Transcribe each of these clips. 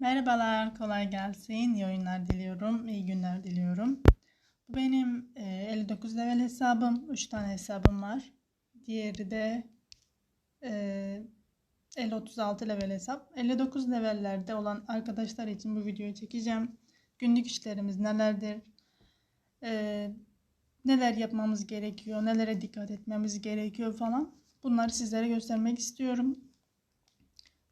Merhabalar, kolay gelsin. İyi oyunlar diliyorum, iyi günler diliyorum. Bu benim e, 59 level hesabım. 3 tane hesabım var. Diğeri de e, 50-36 level hesap. 59 levellerde olan arkadaşlar için bu videoyu çekeceğim. Günlük işlerimiz nelerdir? E, neler yapmamız gerekiyor? Nelere dikkat etmemiz gerekiyor falan. Bunları sizlere göstermek istiyorum.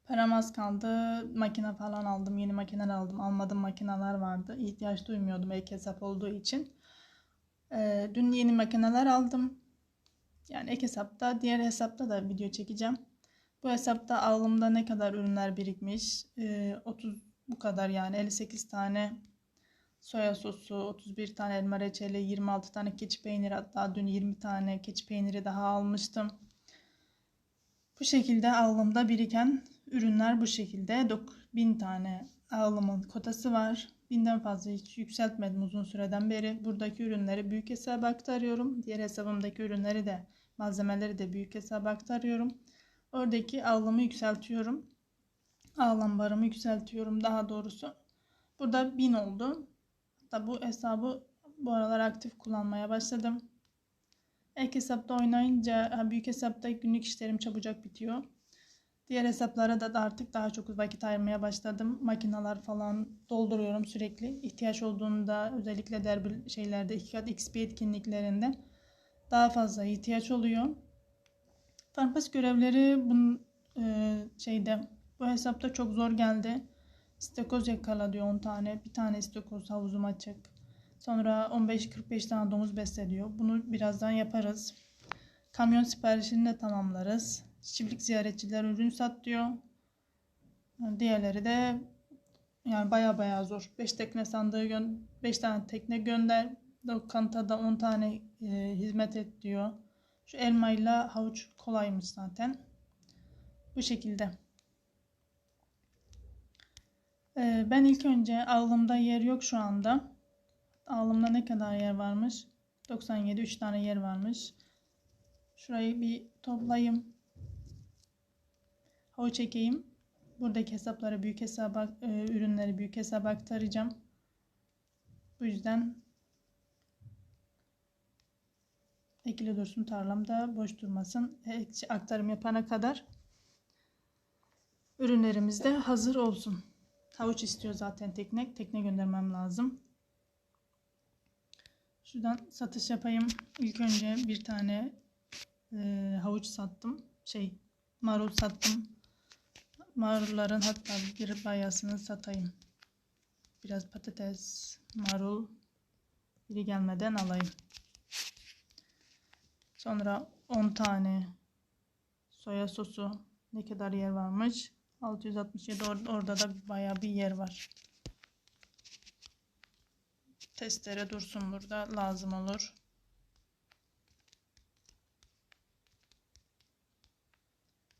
Param az kaldı. Makine falan aldım. Yeni makineler aldım. Almadığım makineler vardı. İhtiyaç duymuyordum ek hesap olduğu için. Ee, dün yeni makineler aldım. Yani ek hesapta, diğer hesapta da video çekeceğim. Bu hesapta alımda ne kadar ürünler birikmiş? Ee, 30 bu kadar yani 58 tane soya sosu, 31 tane elma reçeli, 26 tane keçi peyniri hatta dün 20 tane keçi peyniri daha almıştım. Bu şekilde alımda biriken ürünler bu şekilde. 1000 tane alımın kotası var. Binden fazla hiç yükseltmedim uzun süreden beri. Buradaki ürünleri büyük hesaba aktarıyorum. Diğer hesabımdaki ürünleri de malzemeleri de büyük hesaba aktarıyorum. Oradaki alımı yükseltiyorum. Ağlam barımı yükseltiyorum daha doğrusu. Burada 1000 oldu. Hatta bu hesabı bu aralar aktif kullanmaya başladım. Ek hesapta oynayınca büyük hesapta günlük işlerim çabucak bitiyor. Diğer hesaplara da artık daha çok vakit ayırmaya başladım. Makinalar falan dolduruyorum sürekli. İhtiyaç olduğunda özellikle derbi şeylerde, ikikat XP etkinliklerinde daha fazla ihtiyaç oluyor. Farmpas görevleri bunun e, şeyde bu hesapta çok zor geldi. İstakoz yakala diyor 10 tane. Bir tane istakoz havuzum açık. Sonra 15-45 tane domuz besleniyor. Bunu birazdan yaparız. Kamyon siparişini de tamamlarız. Çiftlik ziyaretçiler ürün sat diyor. Diğerleri de yani baya baya zor. 5 tekne sandığı 5 tane tekne gönder. Lokantada 10 tane e, hizmet et diyor. Şu elmayla havuç kolaymış zaten. Bu şekilde. E, ben ilk önce ağlımda yer yok şu anda. Ağlımda ne kadar yer varmış? 97 3 tane yer varmış. Şurayı bir toplayayım. Havuç çekeyim. Buradaki hesapları büyük hesaba, e, ürünleri büyük hesaba aktaracağım. Bu yüzden ekili dursun tarlamda boş durmasın. Aktarım yapana kadar ürünlerimiz de hazır olsun. Havuç istiyor zaten tekne. Tekne göndermem lazım. Şuradan satış yapayım. İlk önce bir tane e, havuç sattım. Şey marul sattım. Marulların hatta bir bayasını satayım. Biraz patates, marul biri gelmeden alayım. Sonra 10 tane soya sosu ne kadar yer varmış? 667 or orada da baya bir yer var. Testere dursun burada lazım olur.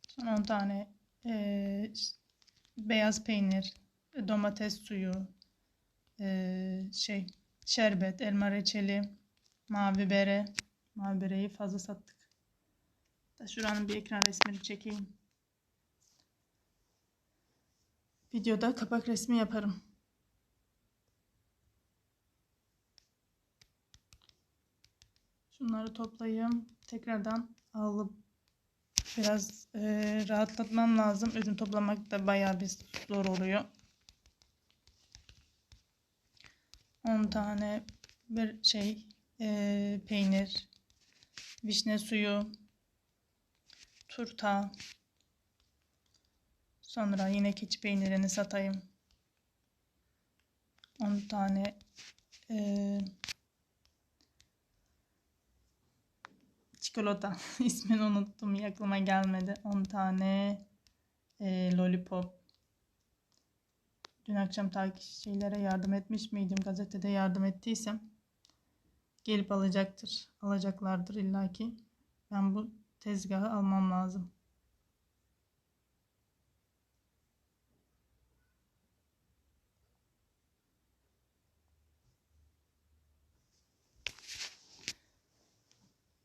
Son 10 tane e, beyaz peynir, domates suyu, e, şey şerbet, elma reçeli, mavi bere. Mavi bereyi fazla sattık. Da şuranın bir ekran resmini çekeyim. Videoda kapak resmi yaparım. Şunları toplayayım. Tekrardan alıp biraz e, rahatlatmam lazım. Ürün toplamak da bayağı bir zor oluyor. 10 tane bir şey e, peynir, vişne suyu, turta, sonra yine keçi peynirini satayım. 10 tane e, çikolata. İsmini unuttum aklıma gelmedi. 10 tane e, lollipop. Dün akşam takipçilere yardım etmiş miydim? Gazetede yardım ettiysem gelip alacaktır alacaklardır illaki. Ben bu tezgahı almam lazım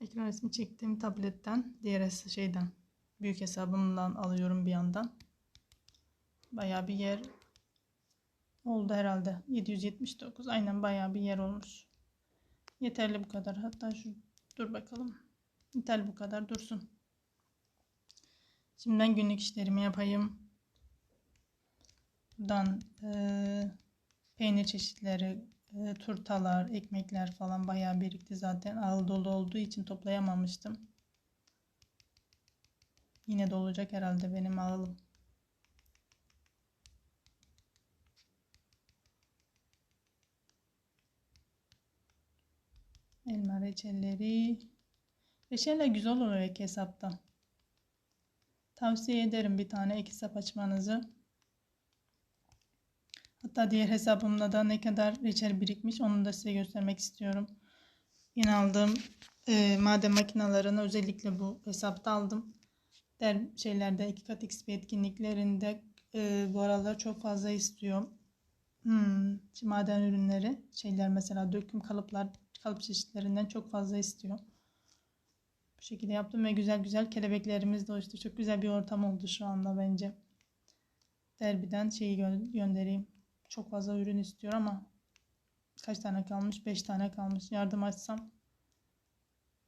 Ekran resmi çektiğim tabletten, diğer şeyden, büyük hesabımdan alıyorum bir yandan. Bayağı bir yer oldu herhalde. 779. Aynen bayağı bir yer olmuş. Yeterli bu kadar. Hatta şu dur bakalım. Yeterli bu kadar dursun. Şimdi ben günlük işlerimi yapayım. Buradan e, peynir çeşitleri, e, turtalar, ekmekler falan bayağı birikti zaten. Ağıl dolu olduğu için toplayamamıştım. Yine dolacak herhalde benim ağılım. Elma reçelleri. Reçeller güzel oluyor ek hesapta. Tavsiye ederim bir tane ek hesap açmanızı. Hatta diğer hesabımda da ne kadar reçel birikmiş onu da size göstermek istiyorum. Yine aldığım e, maden makinalarını özellikle bu hesapta aldım. Der şeylerde iki kat XP etkinliklerinde e, bu aralar çok fazla istiyor. Hmm, maden ürünleri şeyler mesela döküm kalıplar kalıp çeşitlerinden çok fazla istiyor. Bu şekilde yaptım ve güzel güzel kelebeklerimiz de oluştu. Çok güzel bir ortam oldu şu anda bence. Derbiden şeyi gö göndereyim. Çok fazla ürün istiyor ama kaç tane kalmış? 5 tane kalmış. Yardım açsam.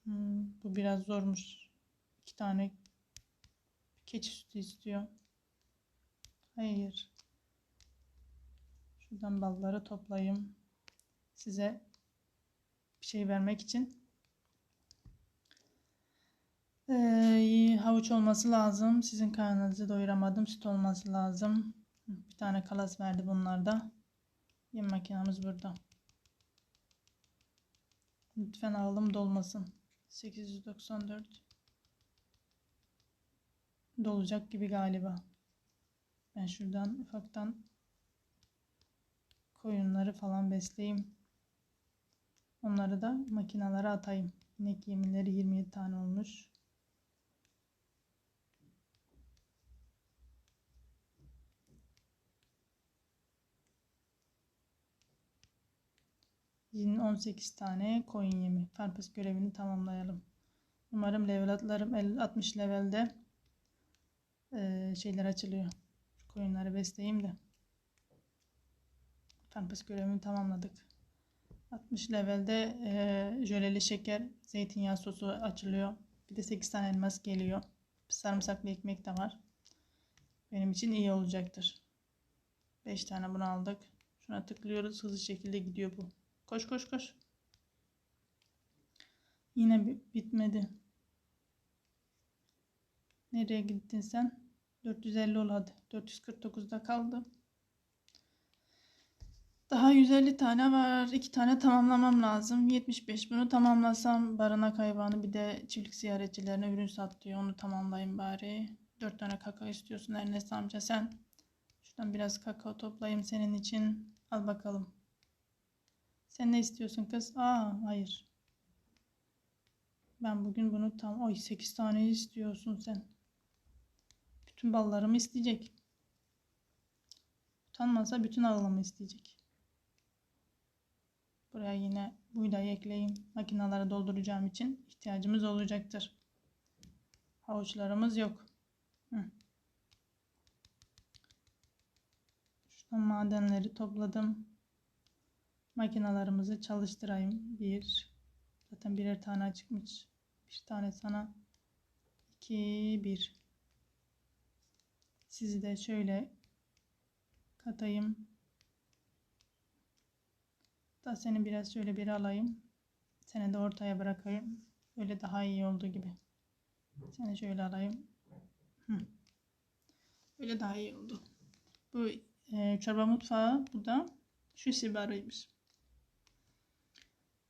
Hmm, bu biraz zormuş. 2 tane keçi sütü istiyor. Hayır. Şuradan balları toplayayım. Size bir şey vermek için. Ee, havuç olması lazım. Sizin karnınızı doyuramadım. Süt olması lazım. Bir tane kalas verdi bunlarda. Yem makinamız burada. Lütfen ağlım dolmasın. 894 dolacak gibi galiba. Ben şuradan ufaktan koyunları falan besleyeyim. Onları da makinalara atayım. İnek yemleri 27 tane olmuş. Yine 18 tane koyun yemi. Farpus görevini tamamlayalım. Umarım level atlarım 60 levelde e, şeyler açılıyor. Şu koyunları besleyeyim de. Farpus görevini tamamladık. 60 levelde e, jöleli şeker, zeytinyağı sosu açılıyor. Bir de 8 tane elmas geliyor. Sarımsaklı ekmek de var. Benim için iyi olacaktır. 5 tane bunu aldık. Şuna tıklıyoruz. Hızlı şekilde gidiyor bu. Koş koş koş. Yine bitmedi. Nereye gittin sen? 450 ol hadi. 449'da kaldı. Daha 150 tane var. 2 tane tamamlamam lazım. 75 bunu tamamlasam barınak hayvanı bir de çiftlik ziyaretçilerine ürün sat diyor. Onu tamamlayayım bari. 4 tane kakao istiyorsun Ernest amca sen. Şuradan biraz kakao toplayayım senin için. Al bakalım. Sen ne istiyorsun kız? Aa hayır. Ben bugün bunu tam... Oy 8 tane istiyorsun sen. Bütün ballarımı isteyecek. Utanmazsa bütün ağlamı isteyecek. Buraya yine buğday ekleyeyim. Makinaları dolduracağım için ihtiyacımız olacaktır. Havuçlarımız yok. Hı. Şuradan madenleri topladım. Makinalarımızı çalıştırayım. Bir. Zaten birer tane çıkmış. Bir tane sana. İki. Bir. Sizi de şöyle katayım. Da seni biraz şöyle bir alayım. Seni de ortaya bırakayım. Öyle daha iyi oldu gibi. Seni şöyle alayım. Hı. Öyle daha iyi oldu. Bu e, çorba mutfağı. Bu da şu sibarıymış.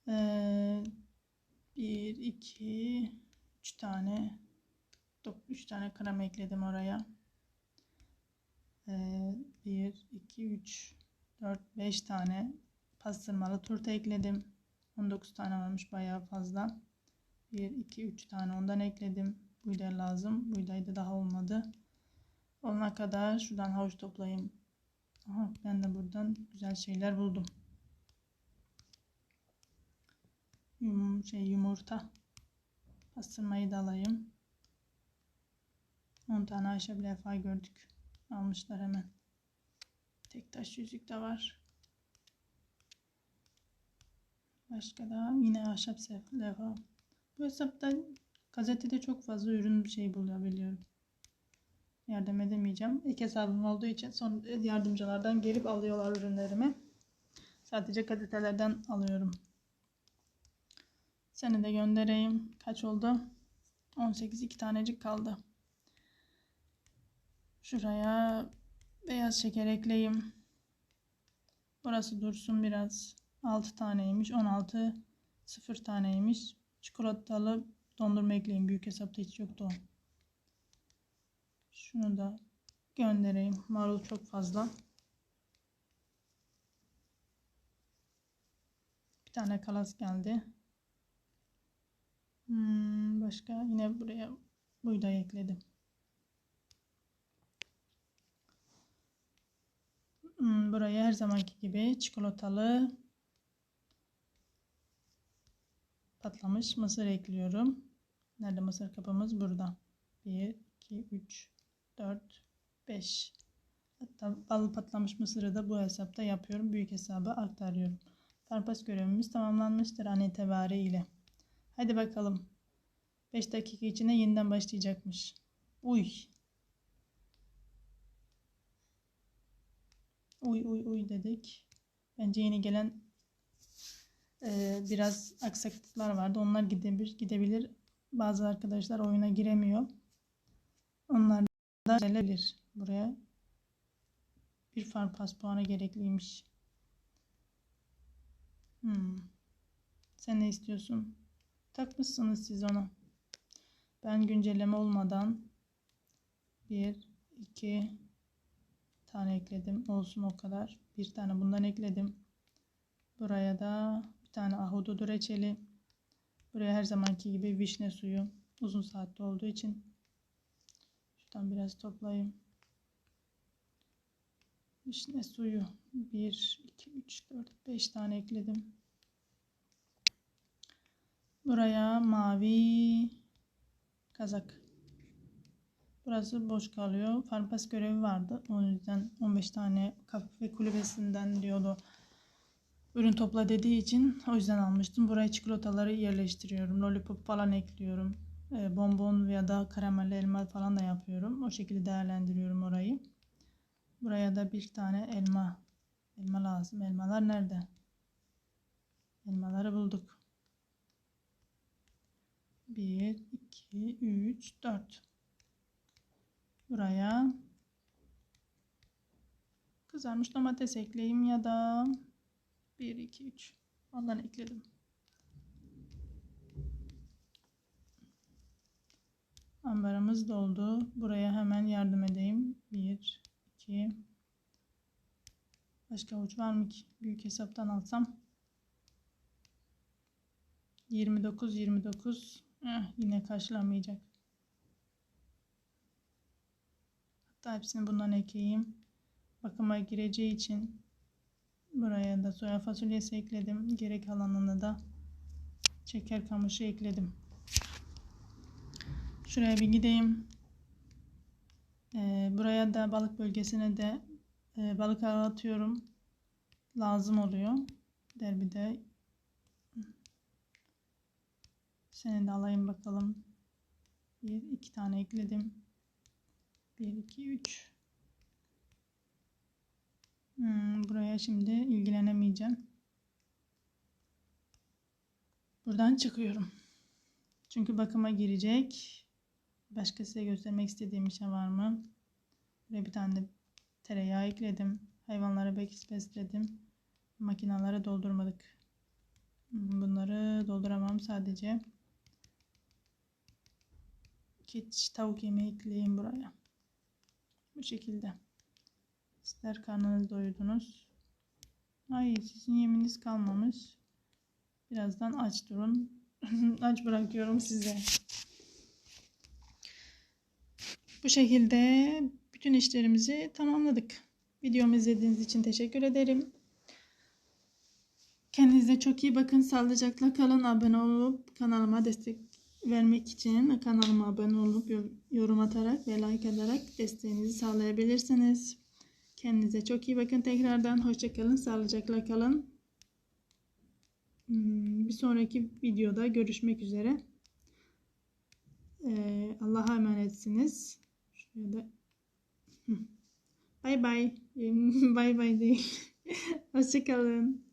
Ee, bir, iki, üç tane, üç tane krem ekledim oraya. Ee, bir, iki, üç, dört, beş tane pastırmalı turta ekledim. 19 tane varmış bayağı fazla. 1, 2, 3 tane ondan ekledim. Buğday lazım. Buğday da daha olmadı. Olana kadar şuradan havuç toplayayım. Aha, ben de buradan güzel şeyler buldum. Yum, şey yumurta. Pastırmayı da alayım. 10 tane Ayşe Blefa gördük. Almışlar hemen. Tek taş yüzük de var. Başka da yine ahşap levha. Bu hesapta gazetede çok fazla ürün bir şey bulabiliyorum. Yardım edemeyeceğim. İlk hesabım olduğu için son yardımcılardan gelip alıyorlar ürünlerimi. Sadece gazetelerden alıyorum. Seni de göndereyim. Kaç oldu? 18 iki tanecik kaldı. Şuraya beyaz şeker ekleyeyim. Burası dursun biraz. 6 taneymiş. 16 0 taneymiş. Çikolatalı dondurma ekleyeyim. Büyük hesapta hiç yoktu o. Şunu da göndereyim. Marul çok fazla. Bir tane kalas geldi. Hmm, başka yine buraya buğday ekledim. Hmm, buraya her zamanki gibi çikolatalı patlamış mısır ekliyorum. Nerede mısır kapımız? Burada. 1, 2, 3, 4, 5. Hatta bal patlamış mısırı da bu hesapta yapıyorum. Büyük hesaba aktarıyorum. Farpas görevimiz tamamlanmıştır an itibariyle. Hadi bakalım. 5 dakika içinde yeniden başlayacakmış. Uy. Uy uy uy dedik. Bence yeni gelen e, biraz aksaklıklar vardı. Onlar gidebilir, gidebilir. Bazı arkadaşlar oyuna giremiyor. Onlar da gelebilir buraya. Bir farpas puanı gerekliymiş. Hmm. Sen ne istiyorsun? Takmışsınız siz onu. Ben güncelleme olmadan bir, iki tane ekledim. Olsun o kadar. Bir tane bundan ekledim. Buraya da bir tane ahududu reçeli. Buraya her zamanki gibi vişne suyu. Uzun saatte olduğu için. Şuradan biraz toplayayım. Vişne suyu. 1, 2, 3, 4, 5 tane ekledim. Buraya mavi kazak. Burası boş kalıyor. Farpas görevi vardı. O yüzden 15 tane kafe kulübesinden diyordu. Ürün topla dediği için o yüzden almıştım. Buraya çikolataları yerleştiriyorum. Lollipop falan ekliyorum. E, bonbon veya da karamelli elma falan da yapıyorum. O şekilde değerlendiriyorum orayı. Buraya da bir tane elma. Elma lazım. Elmalar nerede? Elmaları bulduk. 1, 2, 3, 4. Buraya kızarmış domates ekleyeyim ya da 1, 2, 3. Ondan ekledim. Ambarımız doldu. Buraya hemen yardım edeyim. 1, 2. Başka avuç var mı ki? Büyük hesaptan alsam. 29, 29. Eh, yine karşılamayacak. Hatta hepsini bundan ekeyim. Bakıma gireceği için buraya da soya fasulyesi ekledim. Gerek alanına da şeker kamışı ekledim. Şuraya bir gideyim. Ee, buraya da balık bölgesine de e, balık atıyorum. Lazım oluyor. Derbide seni de alayım bakalım. Bir, iki tane ekledim. Bir, iki, üç. Hmm, buraya şimdi ilgilenemeyeceğim. Buradan çıkıyorum. Çünkü bakıma girecek. Başka size göstermek istediğim bir şey var mı? Buraya bir tane de tereyağı ekledim. Hayvanlara bekis besledim. Makinaları doldurmadık. Hmm, Bunları dolduramam sadece. Keçi tavuk yemeği ekleyeyim buraya. Bu şekilde. İster karnınız doyurdunuz. Ay sizin yeminiz kalmamış. Birazdan aç durun. aç bırakıyorum size. Bu şekilde bütün işlerimizi tamamladık. Videomu izlediğiniz için teşekkür ederim. Kendinize çok iyi bakın. Sağlıcakla kalın. Abone olup kanalıma destek vermek için kanalıma abone olup yorum atarak ve like ederek desteğinizi sağlayabilirsiniz. Kendinize çok iyi bakın tekrardan. Hoşça kalın. Sağlıcakla kalın. Hmm, Bir sonraki videoda görüşmek üzere. Ee, Allah'a emanetsiniz. Şöyle. Bay bay. Bay bay değil. Hoşça kalın.